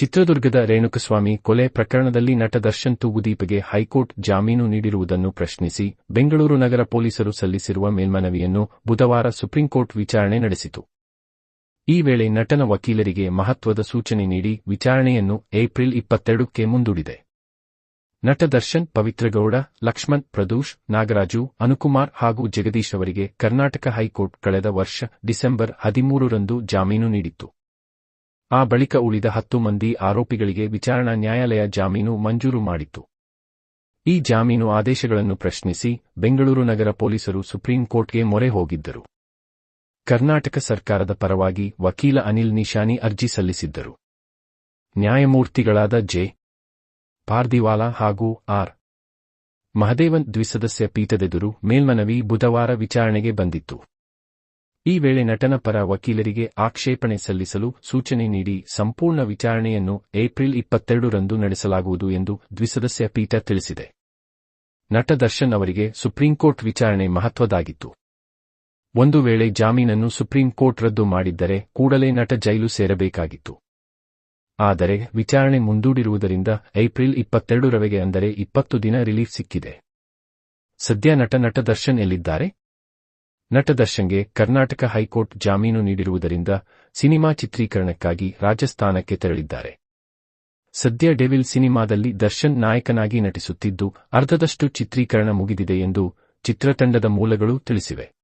ಚಿತ್ರದುರ್ಗದ ರೇಣುಕಸ್ವಾಮಿ ಕೊಲೆ ಪ್ರಕರಣದಲ್ಲಿ ನಟ ದರ್ಶನ್ ತೂಗುದೀಪಿಗೆ ಹೈಕೋರ್ಟ್ ಜಾಮೀನು ನೀಡಿರುವುದನ್ನು ಪ್ರಶ್ನಿಸಿ ಬೆಂಗಳೂರು ನಗರ ಪೊಲೀಸರು ಸಲ್ಲಿಸಿರುವ ಮೇಲ್ಮನವಿಯನ್ನು ಬುಧವಾರ ಸುಪ್ರೀಂಕೋರ್ಟ್ ವಿಚಾರಣೆ ನಡೆಸಿತು. ಈ ವೇಳೆ ನಟನ ವಕೀಲರಿಗೆ ಮಹತ್ವದ ಸೂಚನೆ ನೀಡಿ ವಿಚಾರಣೆಯನ್ನು ಏಪ್ರಿಲ್ ಇಪ್ಪತ್ತೆರಡಕ್ಕೆ ಮುಂದೂಡಿದೆ. ನಟ ದರ್ಶನ್, ಪವಿತ್ರಗೌಡ, ಲಕ್ಷ್ಮಣ್, ಪ್ರದೂಷ್, ನಾಗರಾಜು, ಅನುಕುಮಾರ್ ಹಾಗೂ ಜಗದೀಶ್ ಅವರಿಗೆ ಕರ್ನಾಟಕ ಹೈಕೋರ್ಟ್ ಕಳೆದ ವರ್ಷ ಡಿಸೆಂಬರ್ ಹದಿಮೂರರಂದು ಜಾಮೀನು ನೀಡಿತ್ತು. ಆ ಬಳಿಕ ಉಳಿದ ಹತ್ತು ಮಂದಿ ಆರೋಪಿಗಳಿಗೆ ವಿಚಾರಣಾ ನ್ಯಾಯಾಲಯ ಜಾಮೀನು ಮಂಜೂರು ಮಾಡಿತು ಈ ಜಾಮೀನು ಆದೇಶಗಳನ್ನು ಪ್ರಶ್ನಿಸಿ ಬೆಂಗಳೂರು ನಗರ ಪೊಲೀಸರು ಸುಪ್ರೀಂ ಕೋರ್ಟ್ಗೆ ಮೊರೆ ಹೋಗಿದ್ದರು. ಕರ್ನಾಟಕ ಸರ್ಕಾರದ ಪರವಾಗಿ ವಕೀಲ ಅನಿಲ್ ನಿಶಾನಿ ಅರ್ಜಿ ಸಲ್ಲಿಸಿದ್ದರು. ನ್ಯಾಯಮೂರ್ತಿಗಳಾದ ಜೆ. ಪಾರ್ದಿವಾಲಾ ಹಾಗೂ ಆರ್. ಮಹದೇವನ್ ದ್ವಿಸದಸ್ಯ ಪೀಠದೆದುರು ಮೇಲ್ಮನವಿ ಬುಧವಾರ ವಿಚಾರಣೆಗೆ ಬಂದಿತ್ತು. ಈ ವೇಳೆ ನಟನ ಪರ ವಕೀಲರಿಗೆ ಆಕ್ಷೇಪಣೆ ಸಲ್ಲಿಸಲು ಸೂಚನೆ ನೀಡಿ ಸಂಪೂರ್ಣ ವಿಚಾರಣೆಯನ್ನು ಏಪ್ರಿಲ್ ಇಪ್ಪತ್ತೆರಡರಂದು ನಡೆಸಲಾಗುವುದು ಎಂದು ದ್ವಿಸದಸ್ಯ ಪೀಠ ತಿಳಿಸಿದೆ. ನಟ ದರ್ಶನ್ ಅವರಿಗೆ ಸುಪ್ರೀಂಕೋರ್ಟ್ ವಿಚಾರಣೆ ಮಹತ್ವದಾಗಿತ್ತು. ಒಂದು ವೇಳೆ ಜಾಮೀನನ್ನು ಸುಪ್ರೀಂಕೋರ್ಟ್ ರದ್ದು ಮಾಡಿದ್ದರೆ ಕೂಡಲೇ ನಟ ಜೈಲು ಸೇರಬೇಕಾಗಿತ್ತು. ಆದರೆ ವಿಚಾರಣೆ ಮುಂದೂಡಿರುವುದರಿಂದ ಏಪ್ರಿಲ್ ಇಪ್ಪತ್ತೆರಡರವರೆಗೆ ಅಂದರೆ ಇಪ್ಪತ್ತು ದಿನ ರಿಲೀಫ್ ಸಿಕ್ಕಿದೆ. ಸದ್ಯ ನಟ ನಟ ದರ್ಶನ್ ಎಲ್ಲಿದ್ದಾರೆ? ನಟ ದರ್ಶನ್ಗೆ ಕರ್ನಾಟಕ ಹೈಕೋರ್ಟ್ ಜಾಮೀನು ನೀಡಿರುವುದರಿಂದ ಸಿನಿಮಾ ಚಿತ್ರೀಕರಣಕ್ಕಾಗಿ ರಾಜಸ್ಥಾನಕ್ಕೆ ತೆರಳಿದ್ದಾರೆ. ಸದ್ಯ ಡೆವಿಲ್ ಸಿನಿಮಾದಲ್ಲಿ ದರ್ಶನ್ ನಾಯಕನಾಗಿ ನಟಿಸುತ್ತಿದ್ದು, ಅರ್ಧದಷ್ಟು ಚಿತ್ರೀಕರಣ ಮುಗಿದಿದೆ ಎಂದು ಚಿತ್ರತಂಡದ ಮೂಲಗಳು ತಿಳಿಸಿವೆ.